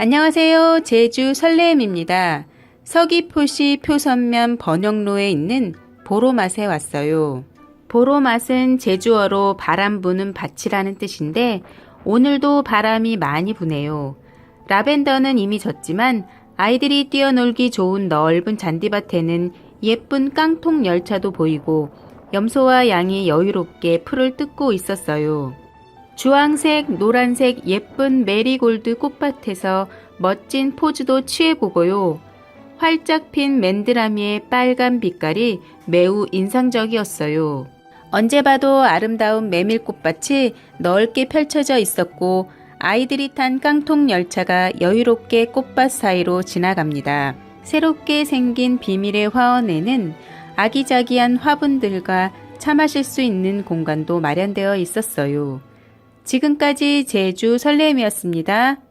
안녕하세요. 제주 설레임입니다. 서귀포시 표선면 번영로에 있는 보로맛에 왔어요. 보로맛은 제주어로 바람 부는 밭이라는 뜻인데 오늘도 바람이 많이 부네요. 라벤더는 이미 졌지만 아이들이 뛰어놀기 좋은 넓은 잔디밭에는 예쁜 깡통 열차도 보이고 염소와 양이 여유롭게 풀을 뜯고 있었어요. 주황색, 노란색 예쁜 메리골드 꽃밭에서 멋진 포즈도 취해보고요. 활짝 핀 맨드라미의 빨간 빛깔이 매우 인상적이었어요. 언제 봐도 아름다운 메밀꽃밭이 넓게 펼쳐져 있었고 아이들이 탄 깡통 열차가 여유롭게 꽃밭 사이로 지나갑니다. 새롭게 생긴 비밀의 화원에는 아기자기한 화분들과 차 마실 수 있는 공간도 마련되어 있었어요. 지금까지 제주 설렘이었습니다.